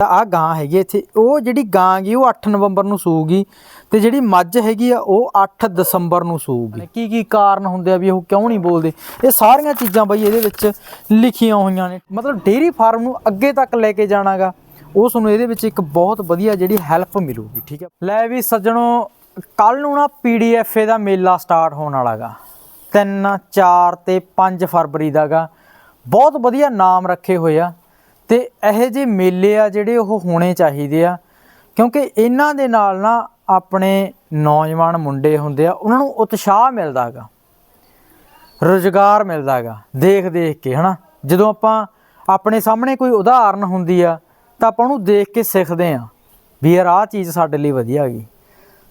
ਤਾਂ ਆ ਗਾਂ ਹੈਗੀ ਇੱਥੇ। ਉਹ ਜਿਹੜੀ ਗਾਂ ਗਈ ਉਹ 8 ਨਵੰਬਰ ਨੂੰ ਸੂਗੀ ਤੇ ਜਿਹੜੀ ਮੱਝ ਹੈਗੀ ਆ, ਉਹ 8 ਦਸੰਬਰ ਨੂੰ ਸੂਗੀ ਕੀ ਕੀ ਕਾਰਨ ਹੁੰਦੇ ਆ ਵੀ ਉਹ ਕਿਉਂ ਨਹੀਂ ਬੋਲਦੇ? ਇਹ ਸਾਰੀਆਂ ਚੀਜ਼ਾਂ ਬਈ ਇਹਦੇ ਵਿੱਚ ਲਿਖੀਆਂ ਹੋਈਆਂ ਨੇ। ਮਤਲਬ ਡੇਅਰੀ ਫਾਰਮ ਨੂੰ ਅੱਗੇ ਤੱਕ ਲੈ ਕੇ ਜਾਣਾਗਾ, ਉਹ ਤੁਹਾਨੂੰ ਇਹਦੇ ਵਿੱਚ ਇੱਕ ਬਹੁਤ ਵਧੀਆ ਜਿਹੜੀ ਹੈਲਪ ਮਿਲੂਗੀ, ਠੀਕ ਹੈ ਲੈ ਵੀ ਸੱਜਣੋ ਕੱਲ ਨੂੰ ਨਾ ਪੀਡੀਐਫ ਦਾ ਮੇਲਾ ਸਟਾਰਟ ਹੋਣ ਵਾਲਾਗਾ। 3 4 ਤੇ 5 ਫਰਵਰੀ ਦਾਗਾ। ਬਹੁਤ ਵਧੀਆ ਨਾਮ ਰੱਖੇ ਹੋਏ ਆ। ਤੇ ਇਹੋ ਜਿਹੇ ਮੇਲੇ ਆ ਜਿਹੜੇ ਉਹ ਹੋਣੇ ਚਾਹੀਦੇ ਆ, ਕਿਉਂਕਿ ਇਹਨਾਂ ਦੇ ਨਾਲ ਨਾ ਆਪਣੇ ਨੌਜਵਾਨ ਮੁੰਡੇ ਹੁੰਦੇ ਆ, ਉਹਨਾਂ ਨੂੰ ਉਤਸ਼ਾਹ ਮਿਲਦਾ ਹੈਗਾ, ਰੋਜ਼ਗਾਰ ਮਿਲਦਾ ਹੈਗਾ, ਦੇਖ ਦੇਖ ਕੇ, ਹਨਾ? ਜਦੋਂ ਆਪਾਂ ਆਪਣੇ ਸਾਹਮਣੇ ਕੋਈ ਉਦਾਹਰਨ ਹੁੰਦੀ ਆ, ਤਾਂ ਆਪਾਂ ਉਹਨੂੰ ਦੇਖ ਕੇ ਸਿੱਖਦੇ ਆ ਵੀ ਯਾਰ ਆਹ ਚੀਜ਼ ਸਾਡੇ ਲਈ ਵਧੀਆ ਹੈਗੀ।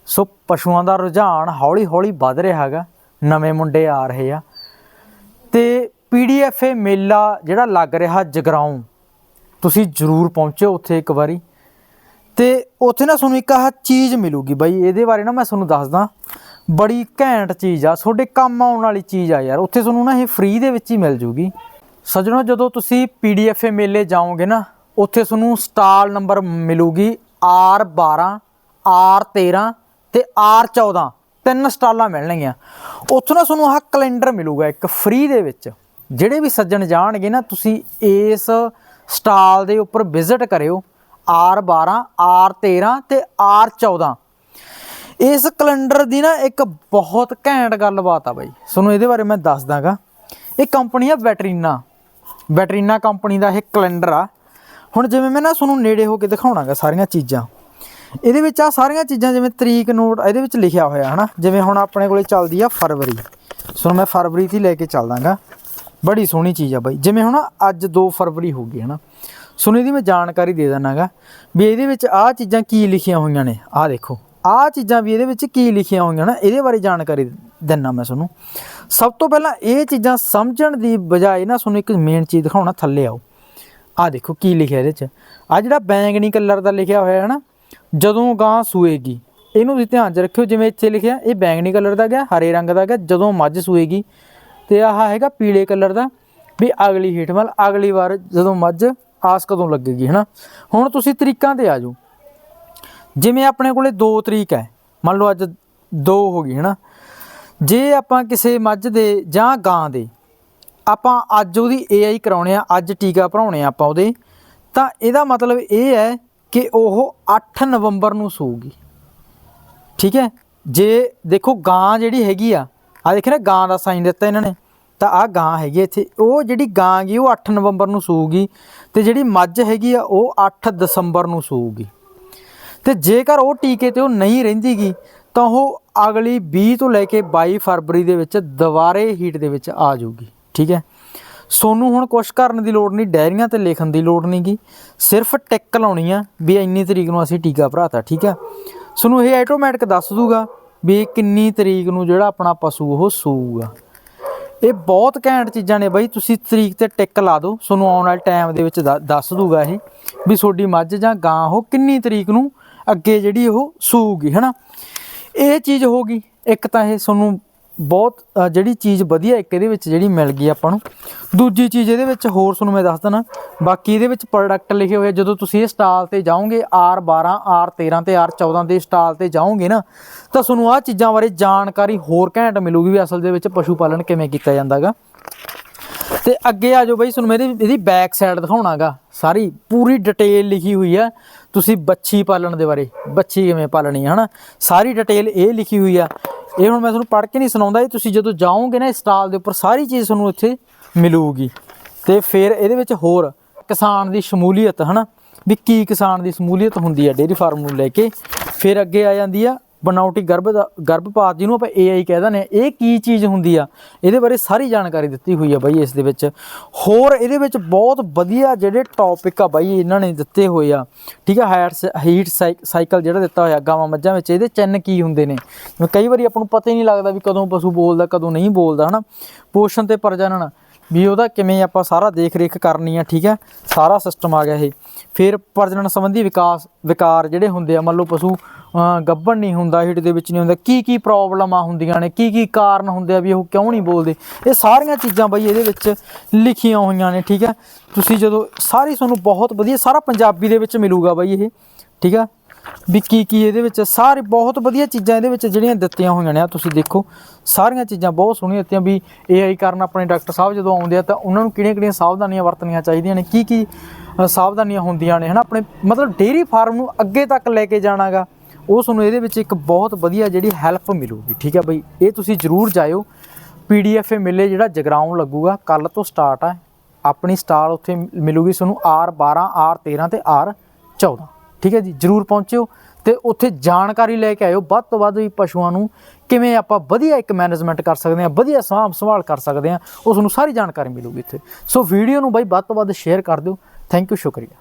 ਸੋ ਪਸ਼ੂਆਂ ਦਾ ਰੁਝਾਨ ਹੌਲੀ ਹੌਲੀ ਵੱਧ ਰਿਹਾ ਹੈਗਾ, ਨਵੇਂ ਮੁੰਡੇ ਆ ਰਹੇ ਆ। ਤੇ ਪੀਡੀਐਫ ਮੇਲਾ ਜਿਹੜਾ ਲੱਗ ਰਿਹਾ ਜਗਰਾਉਂ ਤੁਸੀਂ ਜ਼ਰੂਰ ਪਹੁੰਚਿਓ ਉੱਥੇ ਇੱਕ ਵਾਰੀ। ਤੇ ਉੱਥੇ ਨਾ ਤੁਹਾਨੂੰ ਇੱਕ ਆਹ ਚੀਜ਼ ਮਿਲੂਗੀ ਬਾਈ, ਇਹਦੇ ਬਾਰੇ ਨਾ ਮੈਂ ਤੁਹਾਨੂੰ ਦੱਸਦਾ। ਬੜੀ ਘੈਂਟ ਚੀਜ਼ ਆ, ਤੁਹਾਡੇ ਕੰਮ ਆਉਣ ਵਾਲੀ ਚੀਜ਼ ਆ ਯਾਰ। ਉੱਥੇ ਤੁਹਾਨੂੰ ਨਾ ਇਹ ਫ੍ਰੀ ਦੇ ਵਿੱਚ ਹੀ ਮਿਲ ਜੂਗੀ। ਸੱਜਣੋ, ਜਦੋਂ ਤੁਸੀਂ ਪੀਡੀਐਫ ਮੇਲੇ ਜਾਓਗੇ ਨਾ, ਉੱਥੇ ਤੁਹਾਨੂੰ ਸਟਾਲ ਨੰਬਰ ਮਿਲੂਗੀ R12 R13 ਤੇ R14 ਤਿੰਨ ਸਟਾਲਾਂ ਮਿਲਣਗੀਆਂ। ਉੱਥੋਂ ਨਾ ਤੁਹਾਨੂੰ ਆਹ ਕੈਲੰਡਰ ਮਿਲੂਗਾ ਇੱਕ ਫ੍ਰੀ ਦੇ ਵਿੱਚ। ਜਿਹੜੇ ਵੀ ਸੱਜਣ ਜਾਣਗੇ ਨਾ, ਤੁਸੀਂ ਇਸ ਸਟਾਲ ਦੇ ਉੱਪਰ ਵਿਜ਼ਿਟ ਕਰਿਓ R12 R13 ਤੇ R14 ਇਸ ਕੈਲੰਡਰ ਦੀ ਨਾ ਇੱਕ ਬਹੁਤ ਘੈਂਟ ਗੱਲਬਾਤ ਆ ਬਾਈ। ਤੁਹਾਨੂੰ ਇਹਦੇ ਬਾਰੇ ਮੈਂ ਦੱਸ ਦਾਂਗਾ। ਇਹ ਕੰਪਨੀ ਆ ਵੈਟਰੀਨਾ। ਵੈਟਰੀਨਾ ਕੰਪਨੀ ਦਾ ਇਹ ਕੈਲੰਡਰ ਆ। ਹੁਣ ਜਿਵੇਂ ਮੈਂ ਨਾ ਤੁਹਾਨੂੰ ਨੇੜੇ ਹੋ ਕੇ ਦਿਖਾਉਣਾਗਾ ਸਾਰੀਆਂ ਚੀਜ਼ਾਂ। ਇਹਦੇ ਵਿੱਚ ਆ ਸਾਰੀਆਂ ਚੀਜ਼ਾਂ ਜਿਵੇਂ ਤਰੀਕ ਨੋਟ, ਇਹਦੇ ਵਿੱਚ ਲਿਖਿਆ ਹੋਇਆ ਹਨਾ। ਜਿਵੇਂ ਹੁਣ ਆਪਣੇ ਕੋਲੇ ਚੱਲਦੀ ਆ ਫਰਵਰੀ। ਸੋ ਮੈਂ ਫਰਵਰੀ ਦੀ ਲੈ ਕੇ ਚੱਲਦਾਗਾ। ਬੜੀ ਸੋਹਣੀ ਚੀਜ਼ ਆ ਬਾਈ। ਜਿਵੇਂ ਹੁਣ ਅੱਜ 2 ਫਰਵਰੀ ਹੋ ਗਈ, ਹਨਾ। ਸੁਣ ਇਹਦੀ ਮੈਂ ਜਾਣਕਾਰੀ ਦੇ ਦਿੰਨਾਗਾ ਵੀ ਇਹਦੇ ਵਿੱਚ ਆਹ ਚੀਜ਼ਾਂ ਕੀ ਲਿਖੀਆਂ ਹੋਈਆਂ ਨੇ। ਆਹ ਦੇਖੋ, ਆਹ ਚੀਜ਼ਾਂ ਵੀ ਇਹਦੇ ਵਿੱਚ ਕੀ ਲਿਖੀਆਂ ਹੋਈਆਂ ਨੇ, ਇਹਦੇ ਬਾਰੇ ਜਾਣਕਾਰੀ ਦਿੰਨਾ ਮੈਂ ਤੁਹਾਨੂੰ। ਸਭ ਤੋਂ ਪਹਿਲਾਂ ਇਹ ਚੀਜ਼ਾਂ ਸਮਝਣ ਦੀ ਬਜਾਏ ਨਾ ਤੁਹਾਨੂੰ ਇੱਕ ਮੇਨ ਚੀਜ਼ ਦਿਖਾਉਣਾ ਥੱਲੇ ਆਓ। ਆਹ ਦੇਖੋ ਕੀ ਲਿਖਿਆ ਇਹਦੇ 'ਚ। ਆ ਜਿਹੜਾ ਬੈਂਗਣੀ ਕਲਰ ਦਾ ਲਿਖਿਆ ਹੋਇਆ ਹੈ ਨਾ ਜਦੋਂ ਗਾਂ ਸੂਏਗੀ, ਇਹਨੂੰ ਤੁਸੀਂ ਧਿਆਨ 'ਚ ਰੱਖਿਓ, ਜਿਵੇਂ ਇੱਥੇ ਲਿਖਿਆ, ਇਹ ਬੈਂਗਣੀ ਕਲਰ ਦਾ ਗਿਆ, ਹਰੇ ਰੰਗ ਦਾ ਗਿਆ, ਜਦੋਂ ਮੱਝ ਸੂਏਗੀ ਤੇ ਆਹ ਹੈਗਾ ਪੀਲੇ ਕਲਰ ਦਾ, ਵੀ ਅਗਲੀ ਹੀਟ ਮਤਲਬ ਅਗਲੀ ਵਾਰ ਜਦੋਂ ਮੱਝ ਆਸ ਕਦੋਂ ਲੱਗੇਗੀ, ਹਨਾ? ਹੁਣ ਤੁਸੀਂ ਤਰੀਕਾਂ ਤੇ ਆ ਜਾਓ। ਜਿਵੇਂ ਆਪਣੇ ਕੋਲੇ 2 ਤਰੀਕ ਹੈ, ਮੰਨ ਲਓ ਅੱਜ 2 ਹੋ ਗਈ, ਹਨਾ? ਜੇ ਆਪਾਂ ਕਿਸੇ ਮੱਝ ਦੇ ਜਾਂ ਗਾਂ ਦੇ, ਆਪਾਂ ਅੱਜ ਉਹਦੀ ਏਆਈ ਕਰਾਉਣੇ ਆ, ਅੱਜ ਟੀਕਾ ਭਰਾਉਣੇ ਆ ਆਪਾਂ ਉਹਦੇ, ਤਾਂ ਇਹਦਾ ਮਤਲਬ ਇਹ ਹੈ ਕਿ ਉਹ 8 ਨਵੰਬਰ ਨੂੰ ਸੂਗੀ ਠੀਕ ਹੈ? ਜੇ ਦੇਖੋ ਗਾਂ ਜਿਹੜੀ ਹੈਗੀ ਆ ਆ ਦੇਖਿਆ ਨਾ, ਗਾਂ ਦਾ ਸਾਈਨ ਦਿੱਤਾ ਇਹਨਾਂ ਨੇ। ਤਾਂ ਆ ਗਾਂ ਹੈਗੀ ਇੱਥੇ। ਉਹ ਜਿਹੜੀ ਗਾਂ ਗਈ ਉਹ 8 ਨਵੰਬਰ ਨੂੰ ਸੂਗੀ ਤੇ ਜਿਹੜੀ ਮੱਝ ਹੈਗੀ ਆ, ਉਹ 8 ਦਸੰਬਰ ਨੂੰ ਸੂਗੀ ਤੇ ਜੇਕਰ ਉਹ ਟੀਕੇ ਤੇ ਉਹ ਨਹੀਂ ਰਹਿੰਦੀਗੀ, ਤਾਂ ਉਹ ਅਗਲੀ 20 ਤੋਂ ਲੈ ਕੇ 22 ਫਰਵਰੀ ਦੇ ਵਿੱਚ ਦੁਬਾਰੇ ਹੀਟ ਦੇ ਵਿੱਚ ਆ ਜਾਊਗੀ। ਠੀਕ ਹੈ? ਸੋਨੂੰ ਹੁਣ ਕੁਛ ਕਰਨ ਦੀ ਲੋੜ ਨਹੀਂ, ਡਾਇਰੀਆਂ ਤੇ ਲਿਖਣ ਦੀ ਲੋੜ ਨਹੀਂਗੀ ਸਿਰਫ ਟਿਕ ਲਾਉਣੀ ਆ ਵੀ ਇੰਨੀ ਤਰੀਕ ਨੂੰ ਅਸੀਂ ਟੀਕਾ ਭਰਾਤਾ, ਠੀਕ ਆ ਸੋਨੂੰ ਇਹ ਆਟੋਮੈਟਿਕ ਦੱਸ ਦੂਗਾ ਵੀ ਕਿੰਨੀ ਤਰੀਕ ਨੂੰ ਜਿਹੜਾ ਆਪਣਾ ਪਸ਼ੂ ਉਹ ਸੂਗਾ ਇਹ ਬਹੁਤ ਘੈਂਟ ਚੀਜ਼ਾਂ ਨੇ ਬਾਈ, ਤੁਸੀਂ ਤਰੀਕ ਤੇ ਟਿਕ ਲਾ ਦਿਓ। ਤੁਹਾਨੂੰ ਆਉਣ ਵਾਲੇ ਟਾਈਮ ਦੇ ਵਿੱਚ ਦ- ਦੱਸ ਦੂਗਾ ਇਹ ਵੀ ਤੁਹਾਡੀ ਮੱਝ ਜਾਂ ਗਾਂ ਉਹ ਕਿੰਨੀ ਤਰੀਕ ਨੂੰ ਅੱਗੇ ਜਿਹੜੀ ਉਹ ਸੂਗੀ ਹਨਾ? ਇਹ ਚੀਜ਼ ਹੋ ਗਈ। ਇੱਕ ਤਾਂ ਇਹ ਤੁਹਾਨੂੰ ਬਹੁਤ ਜਿਹੜੀ ਚੀਜ਼ ਵਧੀਆ ਇੱਕ ਇਹਦੇ ਵਿੱਚ ਜਿਹੜੀ ਮਿਲ ਗਈ ਆਪਾਂ ਨੂੰ। ਦੂਜੀ ਚੀਜ਼ ਇਹਦੇ ਵਿੱਚ ਹੋਰ ਤੁਹਾਨੂੰ ਮੈਂ ਦੱਸ ਦਣਾ ਬਾਕੀ ਇਹਦੇ ਵਿੱਚ ਪ੍ਰੋਡਕਟ ਲਿਖੇ ਹੋਏ ਜਦੋਂ ਤੁਸੀਂ ਇਹ ਸਟਾਲ ਤੇ ਜਾਓਗੇ R12 R13 ਤੇ R14 ਦੇ ਸਟਾਲ ਤੇ ਜਾਓਗੇ ਨਾ, ਤਾਂ ਤੁਹਾਨੂੰ ਆਹ ਚੀਜ਼ਾਂ ਬਾਰੇ ਜਾਣਕਾਰੀ ਹੋਰ ਘੈਂਟ ਮਿਲੂਗੀ ਵੀ ਅਸਲ ਦੇ ਵਿੱਚ ਪਸ਼ੂ ਪਾਲਣ ਕਿਵੇਂ ਕੀਤਾ ਜਾਂਦਾਗਾ। ਤੇ ਅੱਗੇ ਆ ਜਾਓ ਬਾਈ, ਤੁਹਾਨੂੰ ਮੇਰੀ ਇਹਦੀ ਬੈਕ ਸਾਈਡ ਦਿਖਾਉਣਾਗਾ। ਸਾਰੀ ਪੂਰੀ ਡਿਟੇਲ ਲਿਖੀ ਹੋਈ ਆ। ਤੁਸੀਂ ਬੱਚੀ ਪਾਲਣ ਦੇ ਬਾਰੇ, ਬੱਚੀ ਕਿਵੇਂ ਪਾਲਣੀ ਹੈ ਹਨਾ? ਸਾਰੀ ਡਿਟੇਲ ਇਹ ਲਿਖੀ ਹੋਈ ਆ। ਇਹ ਹੁਣ ਮੈਂ ਤੁਹਾਨੂੰ ਪੜ੍ਹ ਕੇ ਨਹੀਂ ਸੁਣਾਉਂਦਾ, ਇਹ ਤੁਸੀਂ ਜਦੋਂ ਜਾਓਗੇ ਨਾ ਇਸ ਸਟਾਲ ਦੇ ਉੱਪਰ, ਸਾਰੀ ਚੀਜ਼ ਤੁਹਾਨੂੰ ਇੱਥੇ ਮਿਲੂਗੀ। ਤੇ ਫਿਰ ਇਹਦੇ ਵਿੱਚ ਹੋਰ ਕਿਸਾਨ ਦੀ ਸ਼ਮੂਲੀਅਤ, ਹਨਾ? ਵੀ ਕੀ ਕਿਸਾਨ ਦੀ ਸ਼ਮੂਲੀਅਤ ਹੁੰਦੀ ਹੈ ਡੇਅਰੀ ਫਾਰਮ ਨੂੰ ਲੈ ਕੇ। ਫਿਰ ਅੱਗੇ ਆ ਜਾਂਦੀ ਆ ਬਨਾਉਟੀ ਗਰਭ ਦਾ ਗਰਭਪਾਤ ਜਿਹਨੂੰ ਆਪਾਂ AI ਕਹਿ ਦਿੰਦੇ ਆ ਇਹ ਕੀ ਚੀਜ਼ ਹੁੰਦੀ ਆ? ਇਹਦੇ ਬਾਰੇ ਸਾਰੀ ਜਾਣਕਾਰੀ ਦਿੱਤੀ ਹੋਈ ਆ ਬਾਈ ਇਸ ਦੇ ਵਿੱਚ। ਹੋਰ ਇਹਦੇ ਵਿੱਚ ਬਹੁਤ ਵਧੀਆ ਜਿਹੜੇ ਟੌਪਿਕ ਆ ਬਾਈ ਇਹਨਾਂ ਨੇ ਦਿੱਤੇ ਹੋਏ ਆ। ਠੀਕ ਆ ਹਾਇਰ ਹੀਟ ਸਾਈਕਲ ਜਿਹੜਾ ਦਿੱਤਾ ਹੋਇਆ, ਗਾਵਾਂ ਮੱਝਾਂ ਵਿੱਚ, ਇਹਦੇ ਚਿੰਨ ਕੀ ਹੁੰਦੇ ਨੇ? ਕਈ ਵਾਰੀ ਆਪਾਂ ਨੂੰ ਪਤਾ ਹੀ ਨਹੀਂ ਲੱਗਦਾ ਵੀ ਕਦੋਂ ਪਸ਼ੂ ਬੋਲਦਾ, ਕਦੋਂ ਨਹੀਂ ਬੋਲਦਾ, ਹਨਾ? ਪੋਸ਼ਣ ਤੇ ਪ੍ਰਜਨਨ। ਵੀ ਉਹਦਾ ਕਿਵੇਂ ਆਪਾਂ ਸਾਰਾ ਦੇਖ ਰੇਖ ਕਰਨੀ ਆ, ਠੀਕ ਹੈ? ਸਾਰਾ ਸਿਸਟਮ ਆ ਗਿਆ ਇਹ। ਫਿਰ ਪ੍ਰਜਨਨ ਸੰਬੰਧੀ ਵਿਕਾਸ, ਵਿਕਾਰ ਜਿਹੜੇ ਹੁੰਦੇ ਆ, ਮੰਨ ਲਓ ਪਸ਼ੂ, ਅਹ, ਗੱਭਣ ਨਹੀਂ ਹੁੰਦਾ, ਹਿੱਟ ਦੇ ਵਿੱਚ ਨਹੀਂ ਹੁੰਦਾ ਕੀ ਕੀ ਪ੍ਰੋਬਲਮਾਂ ਹੁੰਦੀਆਂ ਨੇ ਕੀ ਕੀ ਕਾਰਨ ਹੁੰਦੇ ਆ ਵੀ ਉਹ ਕਿਉਂ ਨਹੀਂ ਬੋਲਦੇ? ਇਹ ਸਾਰੀਆਂ ਚੀਜ਼ਾਂ ਬਈ ਇਹਦੇ ਵਿੱਚ ਲਿਖੀਆਂ ਹੋਈਆਂ ਨੇ, ਠੀਕ ਹੈ? ਤੁਸੀਂ ਜਦੋਂ ਸਾਰੀ ਤੁਹਾਨੂੰ ਬਹੁਤ ਵਧੀਆ ਸਾਰਾ ਪੰਜਾਬੀ ਦੇ ਵਿੱਚ ਮਿਲੂਗਾ ਬਈ ਇਹ, ਠੀਕ ਆ ਵੀ ਕੀ ਕੀ ਇਹਦੇ ਵਿੱਚ, ਸਾਰੇ ਬਹੁਤ ਵਧੀਆ ਚੀਜ਼ਾਂ ਇਹਦੇ ਵਿੱਚ ਜਿਹੜੀਆਂ ਦਿੱਤੀਆਂ ਹੋਈਆਂ ਨੇ। ਆ ਤੁਸੀਂ ਦੇਖੋ, ਸਾਰੀਆਂ ਚੀਜ਼ਾਂ ਬਹੁਤ ਸੋਹਣੀਆਂ ਦਿੱਤੀਆਂ ਵੀ ਏਆਈ ਕਾਰਨ ਆਪਣੇ ਡਾਕਟਰ ਸਾਹਿਬ ਜਦੋਂ ਆਉਂਦੇ ਆ ਤਾਂ ਉਹਨਾਂ ਨੂੰ ਕਿਹੜੀਆਂ-ਕਿਹੜੀਆਂ ਸਾਵਧਾਨੀਆਂ ਵਰਤਣੀਆਂ ਚਾਹੀਦੀਆਂ ਨੇ, ਕੀ ਕੀ ਸਾਵਧਾਨੀਆਂ ਹੁੰਦੀਆਂ ਨੇ, ਹਨਾ? ਆਪਣੇ ਮਤਲਬ ਡੇਅਰੀ ਫਾਰਮ ਨੂੰ ਅੱਗੇ ਤੱਕ ਲੈ ਕੇ ਜਾਣਾਗਾ, ਉਹ ਤੁਹਾਨੂੰ ਇਹਦੇ ਵਿੱਚ ਇੱਕ ਬਹੁਤ ਵਧੀਆ ਜਿਹੜੀ ਹੈਲਪ ਮਿਲੂਗੀ, ਠੀਕ ਹੈ ਬਈ? ਇਹ ਤੁਸੀਂ ਜਰੂਰ ਜਾਇਓ। ਪੀਡੀਐਫ ਮਿਲੇ ਜਿਹੜਾ ਜਗਰਾਉਂ ਲੱਗੂਗਾ ਕੱਲ ਤੋਂ ਸਟਾਰਟ ਆ। ਆਪਣੀ ਸਟਾਲ ਉੱਥੇ ਮਿਲੂਗੀ ਤੁਹਾਨੂੰ R12 R13 ਤੇ R14 ਠੀਕ ਹੈ ਜੀ, ਜਰੂਰ ਪਹੁੰਚਿਓ ਤੇ ਉੱਥੇ ਜਾਣਕਾਰੀ ਲੈ ਕੇ ਆਇਓ। ਵੱਧ ਤੋਂ ਵੱਧ ਵੀ ਪਸ਼ੂਆਂ ਨੂੰ ਕਿਵੇਂ ਆਪਾਂ ਵਧੀਆ ਇੱਕ ਮੈਨੇਜਮੈਂਟ ਕਰ ਸਕਦੇ ਹਾਂ, ਵਧੀਆ ਸਾਂਭ ਸੰਭਾਲ ਕਰ ਸਕਦੇ ਹਾਂ, ਉਸ ਨੂੰ ਸਾਰੀ ਜਾਣਕਾਰੀ ਮਿਲੂਗੀ ਇੱਥੇ। ਸੋ ਵੀਡੀਓ ਨੂੰ ਬਾਈ ਵੱਧ ਤੋਂ ਵੱਧ ਸ਼ੇਅਰ ਕਰ ਦਿਓ। ਥੈਂਕ ਯੂ ਸ਼ੁਕਰੀਆ।